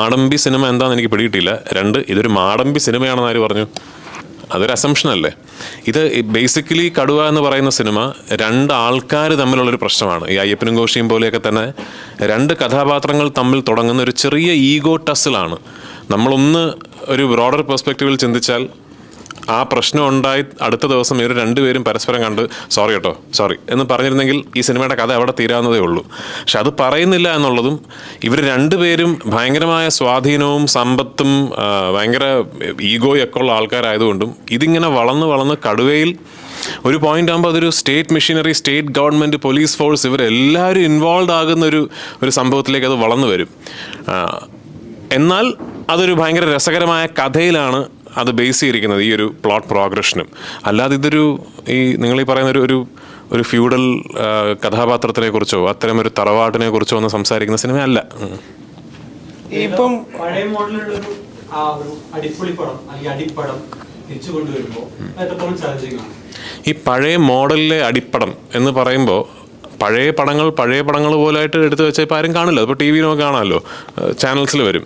Madampi cinema എന്താണെന്ന് എനിക്ക് പിടിയിട്ടില്ല രണ്ട് ഇതൊരു മാടമ്പി സിനിമയാണെന്ന് ആര് പറഞ്ഞു? അതൊരു അസംഷൻ അല്ലേ? ഇത് ബേസിക്കലി കടുവ എന്ന് പറയുന്ന സിനിമ രണ്ട് ആൾക്കാർ തമ്മിലുള്ളൊരു പ്രശ്നമാണ്. ഈ അയ്യപ്പനും ഘോഷിയും പോലെയൊക്കെ തന്നെ രണ്ട് കഥാപാത്രങ്ങൾ തമ്മിൽ തുടങ്ങുന്ന ഒരു ചെറിയ ഈഗോ ടസിലാണ് നമ്മളൊന്ന് ഒരു ബ്രോഡർ പെർസ്പെക്റ്റീവിൽ ചിന്തിച്ചാൽ ആ പ്രശ്നം ഉണ്ടായി അടുത്ത ദിവസം ഇവർ രണ്ടുപേരും പരസ്പരം കണ്ട് സോറി കേട്ടോ സോറി എന്ന് പറഞ്ഞിരുന്നെങ്കിൽ ഈ സിനിമയുടെ കഥ അവിടെ തീരാവുന്നതേ ഉള്ളൂ. പക്ഷെ അത് പറയുന്നില്ല എന്നുള്ളതും ഇവർ രണ്ടുപേരും ഭയങ്കരമായ സ്വാധീനവും സമ്പത്തും ഭയങ്കര ഈഗോയൊക്കെ ഉള്ള ആൾക്കാരായതുകൊണ്ടും ഇതിങ്ങനെ വളർന്ന് വളർന്ന് കടുവയിൽ ഒരു പോയിന്റ് ആകുമ്പോൾ അതൊരു state machinery state government police force ഇവരെല്ലാവരും ഇൻവോൾവ് ആകുന്ന ഒരു ഒരു സംഭവത്തിലേക്ക് അത് വളർന്നു വരും. എന്നാൽ അതൊരു ഭയങ്കര രസകരമായ കഥയിലാണ് അത് ബേസ് ചെയ്തിരിക്കുന്നത് ഈ ഒരു പ്ലോട്ട് പ്രോഗ്രഷനും അല്ലാതെ ഇതൊരു ഈ നിങ്ങൾ ഈ പറയുന്ന ഒരു ഒരു ഒരു ഫ്യൂഡൽ കഥാപാത്രത്തിനെ കുറിച്ചോ അത്തരം ഒരു തറവാട്ടിനെ കുറിച്ചോ ഒന്നും സംസാരിക്കുന്ന സിനിമ അല്ല. ഇപ്പം പഴയ ആ ഒരു അടിപൊളി പടം അല്ലെങ്കിൽ അടിപ്പടം തിരിച്ചു കൊണ്ടുവരുമ്പോൾ എത്രത്തോളം ചലഞ്ചിങ് ആണ് ഈ പഴയ മോഡലിലെ അടിപ്പടം എന്ന് പറയുമ്പോൾ പഴയ പടങ്ങൾ പഴയ പടങ്ങൾ പോലായിട്ട് എടുത്തു വെച്ചാൽ ഇപ്പോൾ ആരും കാണില്ല. അതിപ്പോൾ ടി വിയിലൊക്കെ കാണാമല്ലോ. ചാനൽസിൽ വരും.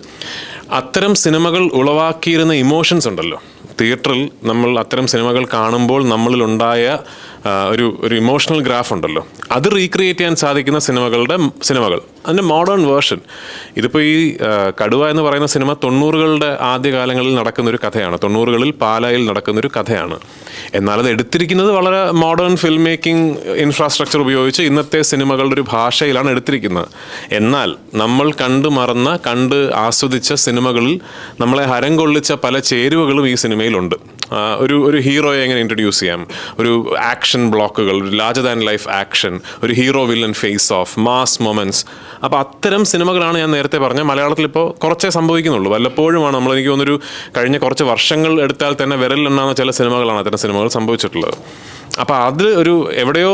അത്തരം സിനിമകൾ ഉളവാക്കിയിരുന്ന ഇമോഷൻസ് ഉണ്ടല്ലോ. തിയേറ്ററിൽ നമ്മൾ അത്തരം സിനിമകൾ കാണുമ്പോൾ നമ്മളിലുണ്ടായ ഒരു ഒരു ഇമോഷണൽ ഗ്രാഫ് ഉണ്ടല്ലോ. അത് റീക്രിയേറ്റ് ചെയ്യാൻ സാധിക്കുന്ന സിനിമകളുടെ സിനിമകൾ. അതിന്റെ മോഡേൺ വേർഷൻ ഇതിപ്പോൾ ഈ കടുവ എന്ന് പറയുന്ന സിനിമ തൊണ്ണൂറുകളുടെ ആദ്യകാലങ്ങളിൽ നടക്കുന്ന ഒരു കഥയാണ്. തൊണ്ണൂറുകളിൽ പാലായിൽ നടക്കുന്നൊരു കഥയാണ്. എന്നാൽ അത് എടുത്തിരിക്കുന്നത് വളരെ മോഡേൺ ഫിലിം മേക്കിംഗ് ഇൻഫ്രാസ്ട്രക്ചർ ഉപയോഗിച്ച് ഇന്നത്തെ സിനിമകളുടെ ഒരു ഭാഷയിലാണ് എടുത്തിരിക്കുന്നത്. എന്നാൽ നമ്മൾ കണ്ടു മറന്ന കണ്ട് ആസ്വദിച്ച സിനിമകളിൽ നമ്മളെ ഹരം കൊള്ളിച്ച പല ചേരുവകളും ഈ സിനിമയിലുണ്ട്. ഒരു ഒരു ഹീറോയെ എങ്ങനെ ഇൻട്രൊഡ്യൂസ് ചെയ്യാം? ഒരു ആക്ഷൻ ബ്ലോക്കുകൾ ഒരു ലാർജർ ദാൻ ലൈഫ് ആക്ഷൻ ഒരു hero villain face off mass moments അപ്പോൾ അത്തരം സിനിമകളാണ് ഞാൻ നേരത്തെ പറഞ്ഞ മലയാളത്തിൽ ഇപ്പോൾ കുറച്ചേ സംഭവിക്കുന്നുള്ളൂ. വല്ലപ്പോഴുമാണ് നമ്മൾ എനിക്ക് തോന്നുന്നൊരു കഴിഞ്ഞ കുറച്ച് വർഷങ്ങൾ എടുത്താൽ തന്നെ വിരലിലെണ്ണാവുന്ന ചില സിനിമകളാണ് അത്തരം സിനിമകൾ സംഭവിച്ചിട്ടുള്ളത്. അപ്പോൾ അത് ഒരു എവിടെയോ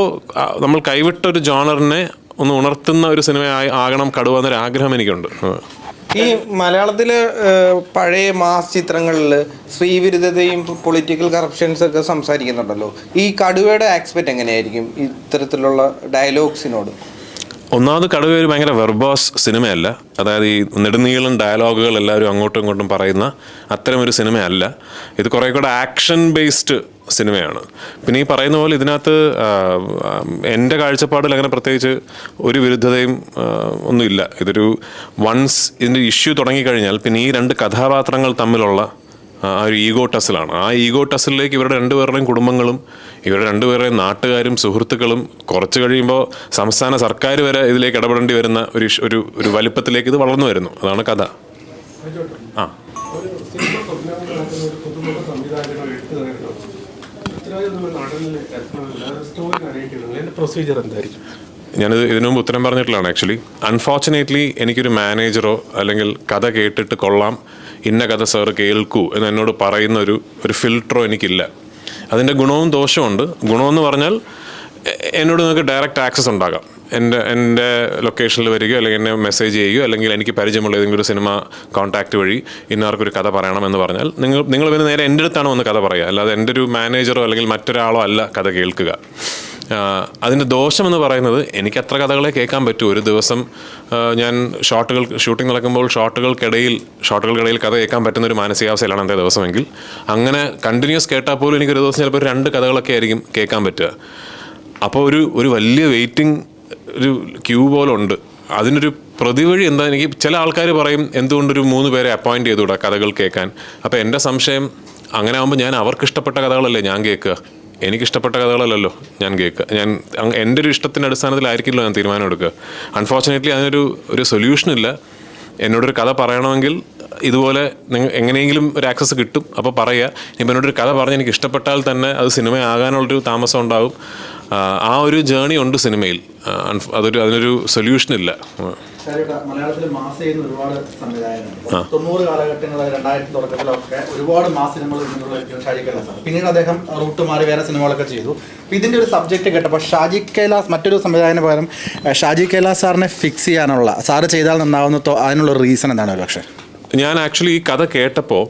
നമ്മൾ കൈവിട്ട ഒരു ജോണറിനെ ഒന്ന് ഉണർത്തുന്ന ഒരു സിനിമ ആകണം കടുവ എന്നൊരു ആഗ്രഹം എനിക്കുണ്ട്. ഈ മലയാളത്തിലെ പഴയ മാസ് ചിത്രങ്ങളിൽ സ്ത്രീവിരുദ്ധതയും പൊളിറ്റിക്കൽ കറപ്ഷൻസ് ഒക്കെ സംസാരിക്കുന്നുണ്ടല്ലോ. ഈ കടുവയുടെ ആക്സ്പെക്ട് എങ്ങനെയായിരിക്കും ഇത്തരത്തിലുള്ള ഡയലോഗ്സിനോട്? ഒന്നാമത് കടുവ ഒരു ഭയങ്കര വെർബോസ് സിനിമയല്ല. അതായത് ഈ നെടുനീളം ഡയലോഗുകൾ എല്ലാവരും അങ്ങോട്ടും ഇങ്ങോട്ടും പറയുന്ന അത്തരം ഒരു സിനിമയല്ല. ഇത് കുറേ കൂടെ ആക്ഷൻ ബേസ്ഡ് സിനിമയാണ്. പിന്നെ ഈ പറയുന്ന പോലെ ഇതിനകത്ത് എന്റെ കാഴ്ചപ്പാടിൽ അങ്ങനെ പ്രത്യേകിച്ച് ഒരു വിരുദ്ധതയും ഒന്നുമില്ല. ഇതൊരു വൺസ് ഇതിന്റെ ഇഷ്യൂ തുടങ്ങിക്കഴിഞ്ഞാൽ പിന്നെ ഈ രണ്ട് കഥാപാത്രങ്ങൾ തമ്മിലുള്ള ആ ഒരു ഈഗോ ടസിലാണ് ആ ഈഗോ ടസിലേക്ക് ഇവരുടെ രണ്ടുപേരുടെയും കുടുംബങ്ങളും ഇവരുടെ രണ്ടുപേരുടെയും നാട്ടുകാരും സുഹൃത്തുക്കളും കുറച്ച് കഴിയുമ്പോൾ സംസ്ഥാന സർക്കാർ വരെ ഇതിലേക്ക് ഇടപെടേണ്ടി വരുന്ന ഒരു ഒരു ഒരു വലിപ്പത്തിലേക്ക് ഇത് വളർന്നു വരുന്നു. അതാണ് കഥ. ആ. ഞാനിത് ഇതിനു മുമ്പ് ഉത്തരം പറഞ്ഞിട്ടുള്ളതാണ് ആക്ച്വലി അൺഫോർച്ചുനേറ്റ്ലി എനിക്കൊരു മാനേജറോ അല്ലെങ്കിൽ കഥ കേട്ടിട്ട് കൊള്ളാം ഇന്ന കഥ സാറ് കേൾക്കൂ എന്ന് എന്നോട് പറയുന്ന ഒരു ഒരു ഫിൽട്ടറോ എനിക്കില്ല. അതിന്റെ ഗുണവും ദോഷമുണ്ട് ഗുണമെന്ന് പറഞ്ഞാൽ എന്നോട് നിങ്ങൾക്ക് ഡയറക്റ്റ് ആക്സസ് ഉണ്ടാകാം. എന്റെ എന്റെ ലൊക്കേഷനിൽ വരികയോ അല്ലെങ്കിൽ എന്നെ മെസ്സേജ് ചെയ്യുകയോ അല്ലെങ്കിൽ എനിക്ക് പരിചയമുള്ള ഏതെങ്കിലും ഒരു സിനിമ കോൺടാക്റ്റ് വഴി ഇന്നാർക്കൊരു കഥ പറയണമെന്ന് പറഞ്ഞാൽ നിങ്ങൾ നിങ്ങൾ പിന്നെ നേരെ എന്റെ അടുത്താണ് വന്ന് കഥ പറയുക. അല്ലാതെ എന്റെ ഒരു മാനേജറോ അല്ലെങ്കിൽ മറ്റൊരാളോ അല്ല കഥ കേൾക്കുക. അതിന്റെ ദോഷമെന്ന് പറയുന്നത് എനിക്ക് അത്ര കഥകളെ കേൾക്കാൻ പറ്റൂ. ഒരു ദിവസം ഞാൻ ഷോട്ടുകൾ ഷൂട്ടിംഗ് നടക്കുമ്പോൾ ഷോട്ടുകൾക്കിടയിൽ ഷോട്ടുകൾക്കിടയിൽ കഥ കേൾക്കാൻ പറ്റുന്ന ഒരു മാനസികാവസ്ഥയിലാണ് എന്റെ ദിവസമെങ്കിൽ അങ്ങനെ കണ്ടിന്യൂസ് കേട്ടാൽ പോലും എനിക്കൊരു ദിവസം ചിലപ്പോൾ രണ്ട് കഥകളൊക്കെ ആയിരിക്കും കേൾക്കാൻ പറ്റുക. അപ്പോൾ ഒരു ഒരു വലിയ വെയിറ്റിംഗ് ഒരു ക്യൂ പോലെ ഉണ്ട് അതിനൊരു പ്രതിവഴി എന്താ? എനിക്ക് ചില ആൾക്കാർ പറയും എന്തുകൊണ്ടൊരു മൂന്ന് പേരെ അപ്പോയിന്റ് ചെയ്തുകൂടാ കഥകൾ കേൾക്കാൻ? അപ്പോൾ എന്റെ സംശയം അങ്ങനെ ആകുമ്പോൾ ഞാൻ അവർക്ക് ഇഷ്ടപ്പെട്ട കഥകളല്ലേ ഞാൻ കേൾക്കുക? എനിക്കിഷ്ടപ്പെട്ട കഥകളല്ലല്ലോ ഞാൻ കേൾക്കുക. ഞാൻ എന്റെ ഒരു ഇഷ്ടത്തിന്റെ അടിസ്ഥാനത്തിലായിരിക്കില്ലോ ഞാൻ തീരുമാനം എടുക്കുക. അൺഫോർച്ചുനേറ്റ്ലി അതിനൊരു ഒരു സൊല്യൂഷൻ ഇല്ല. എന്നോടൊരു കഥ പറയണമെങ്കിൽ ഇതുപോലെ നിങ്ങൾ എങ്ങനെയെങ്കിലും ഒരു ആക്സസ് കിട്ടും. അപ്പോൾ പറയുക ഇപ്പം എന്നോടൊരു കഥ പറഞ്ഞ് എനിക്ക് ഇഷ്ടപ്പെട്ടാൽ തന്നെ അത് സിനിമയാകാനുള്ളൊരു താമസം ഉണ്ടാവും. ആ, ഒരു ജേണി ഉണ്ട് സിനിമയിൽ. അതൊരു അതിനൊരു സൊല്യൂഷൻ ഇല്ല. മലയാളത്തിൽ മാസ് ചെയ്യുന്ന ഒരുപാട് സംവിധായകരുണ്ട്. തൊണ്ണൂറ് കാലഘട്ടങ്ങൾ രണ്ടായിരത്തി തുടക്കത്തിലൊക്കെ ഒരുപാട് മാസ് സിനിമകൾ ഷാജി കൈലാസ്. പിന്നീട് അദ്ദേഹം റൂട്ട് മാറി വേറെ സിനിമകളൊക്കെ ചെയ്തു. ഇതിന്റെ ഒരു സബ്ജക്റ്റ് കേട്ടപ്പോൾ ഷാജി കൈലാസ് മറ്റൊരു സംവിധായകന് പകരം ഷാജി കൈലാസ് സാറിനെ ഫിക്സ് ചെയ്യാനുള്ള സാറ് ചെയ്താൽ നന്നാവുന്ന അതിനുള്ള റീസൺ എന്താണ് ഒരു പക്ഷേ ഞാൻ ആക്ച്വലി ഈ കഥ കേട്ടപ്പോൾ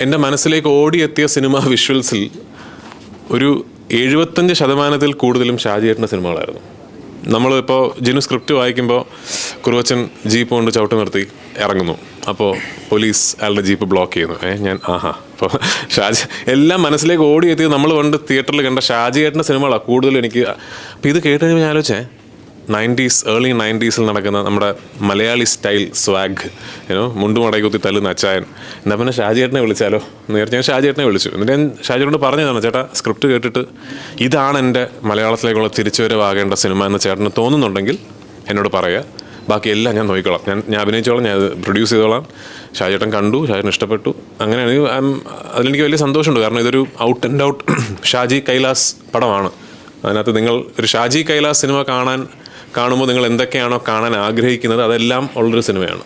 എന്റെ മനസ്സിലേക്ക് ഓടിയെത്തിയ സിനിമ വിഷ്വൽസിൽ ഒരു എഴുപത്തഞ്ച് ശതമാനത്തിൽ കൂടുതലും ഷാജിയേട്ടന്റെ സിനിമകളായിരുന്നു. നമ്മളിപ്പോൾ ജിനു സ്ക്രിപ്റ്റ് വായിക്കുമ്പോൾ കുറുവച്ചൻ ജീപ്പ് കൊണ്ട് ചവിട്ട് നിർത്തി ഇറങ്ങുന്നു. അപ്പോൾ പോലീസ് അയാളുടെ ജീപ്പ് ബ്ലോക്ക് ചെയ്യുന്നു. ഏ ഞാൻ ആഹാ. അപ്പോൾ ഷാജി എല്ലാം മനസ്സിലേക്ക് ഓടിയെത്തിയത് നമ്മൾ പണ്ട് തിയേറ്ററിൽ കണ്ട ഷാജിയേട്ടന്റെ സിനിമകളാണ് കൂടുതലും എനിക്ക്. അപ്പോൾ ഇത് കേട്ട് ഞാൻ ആലോചിച്ചേ നയന്റീസ് ഏർലി നയന്റീസിൽ നടക്കുന്ന നമ്മുടെ മലയാളി സ്റ്റൈൽ സ്വാഗ് ഏനോ മുണ്ടും മടക്കി കുത്തി തല്ലുന്ന അച്ചായൻ. എന്നാൽ പിന്നെ ഷാജിയേട്ടനെ വിളിച്ചാലോ? നേരത്തെ ഞാൻ ഷാജിയേട്ടനെ വിളിച്ചു. എന്നിട്ട് ഞാൻ ഷാജിയോട് പറഞ്ഞതാണ് ചേട്ടാ സ്ക്രിപ്റ്റ് കേട്ടിട്ട് ഇതാണ് എന്റെ മലയാളത്തിലേക്കുള്ള തിരിച്ചുവരവാകേണ്ട സിനിമ എന്ന് ചേട്ടന് തോന്നുന്നുണ്ടെങ്കിൽ എന്നോട് പറയുക ബാക്കി എല്ലാം ഞാൻ നോക്കിക്കോളാം. ഞാൻ ഞാൻ അഭിനയിച്ചോളാം ഞാൻ പ്രൊഡ്യൂസ് ചെയ്തോളാം. ഷാജേട്ടൻ കണ്ടു ഷാജേട്ടൻ ഇഷ്ടപ്പെട്ടു. അങ്ങനെയാണെങ്കിൽ അതിലെനിക്ക് വലിയ സന്തോഷമുണ്ട്. കാരണം ഇതൊരു out and out Shaji Kailas പടമാണ്. അതിനകത്ത് നിങ്ങൾ ഒരു ഷാജി കൈലാസ് സിനിമ കാണാൻ കാണുമ്പോൾ നിങ്ങൾ എന്തൊക്കെയാണോ കാണാൻ ആഗ്രഹിക്കുന്നത് അതെല്ലാം ഉള്ളൊരു സിനിമയാണ്.